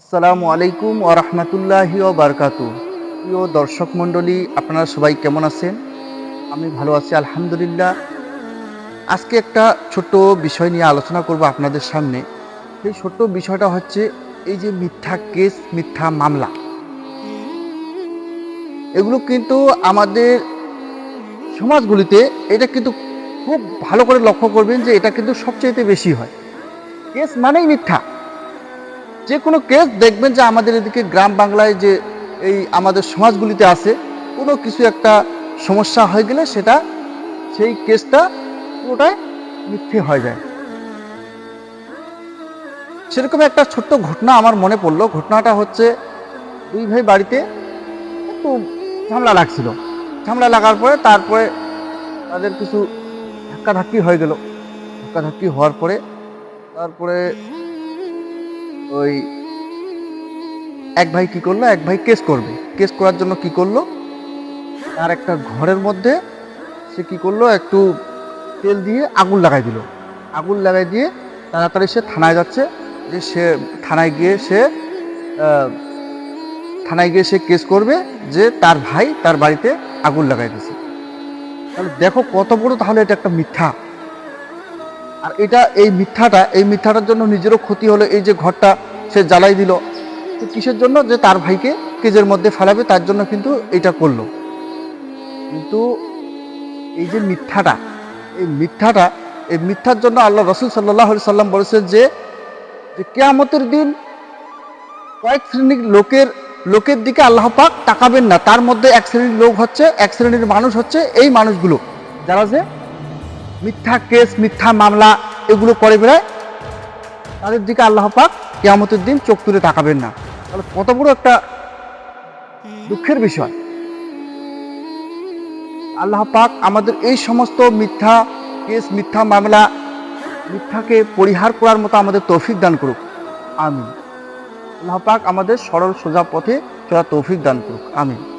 আসসালামু আলাইকুম ও রহমতুল্লাহি বারকাতু প্রিয় দর্শক মণ্ডলী, আপনারা সবাই কেমন আছেন? আমি ভালো আছি, আলহামদুলিল্লাহ। আজকে একটা ছোট্ট বিষয় নিয়ে আলোচনা করব আপনাদের সামনে। সেই ছোট্ট বিষয়টা হচ্ছে এই যে মিথ্যা কেস, মিথ্যা মামলা। এগুলো কিন্তু আমাদের সমাজগুলিতে এটা কিন্তু খুব ভালো করে লক্ষ্য করবেন যে এটা কিন্তু সবচেয়ে বেশি হয়। কেস মানেই মিথ্যা। যে কোনো কেস দেখবেন যে আমাদের এদিকে গ্রাম বাংলায় যে এই আমাদের সমাজগুলিতে আছে, কোনো কিছু একটা সমস্যা হয়ে গেলে সেটা সেই কেসটা পুরোটাই মিথ্যে হয়ে যায়। সেরকম একটা ছোট্ট ঘটনা আমার মনে পড়ল। ঘটনাটা হচ্ছে দুই ভাই বাড়িতে একটু ঝামেলা লাগছিল। ঝামেলা লাগার পরে তারপরে তাদের কিছু ধাক্কাধাক্কি হয়ে গেল। ধাক্কাধাক্কি হওয়ার পরে তারপরে ওই এক ভাই কি করল? এক ভাই কেস করবে। কেস করার জন্য কি করল? তার একটা ঘরের মধ্যে সে কি করল? একটু তেল দিয়ে আগুন লাগাই দিল। আগুন লাগাই দিয়ে তাড়াতাড়ি সে থানায় যাচ্ছে। যে সে থানায় গিয়ে সে থানায় গিয়ে সে কেস করবে যে তার ভাই তার বাড়িতে আগুন লাগাই দিয়েছে। তাহলে দেখো কত বড় তাহলে এটা একটা মিথ্যা। আর এটা এই মিথ্যাটা, এই মিথ্যাটার জন্য নিজেরও ক্ষতি হলো, এই যে ঘরটা সে জ্বালাই দিল। তো কিসের জন্য? যে তার ভাইকে কেজের মধ্যে ফেলাবে, তার জন্য কিন্তু এটা করল। কিন্তু এই যে মিথ্যাটা, এই মিথ্যাটা, এই মিথ্যার জন্য আল্লাহ রসুল সাল্লাহ সাল্লাম বলেছেন যে কেয়ামতের দিন কয়েক শ্রেণির লোকের লোকের দিকে আল্লাহ পাক তাকাবেন না। তার মধ্যে এক শ্রেণির লোক হচ্ছে, এক শ্রেণির মানুষ হচ্ছে এই মানুষগুলো। যারা যে মিথ্যা কেস, মিথ্যা মামলা, এগুলো করে বেড়ায় তাদের দিকে আল্লাহ পাক কেয়ামতের দিন চোখ তুলে তাকাবেন না। তাহলে কত বড় একটা দুঃখের বিষয়। আল্লাহ পাক আমাদের এই সমস্ত মিথ্যা কেস, মিথ্যা মামলা, মিথ্যাকে পরিহার করার মতো আমাদের তৌফিক দান করুক। আমি আল্লাহ পাক আমাদের সরল সোজা পথে চলা তৌফিক দান করুক। আমিন।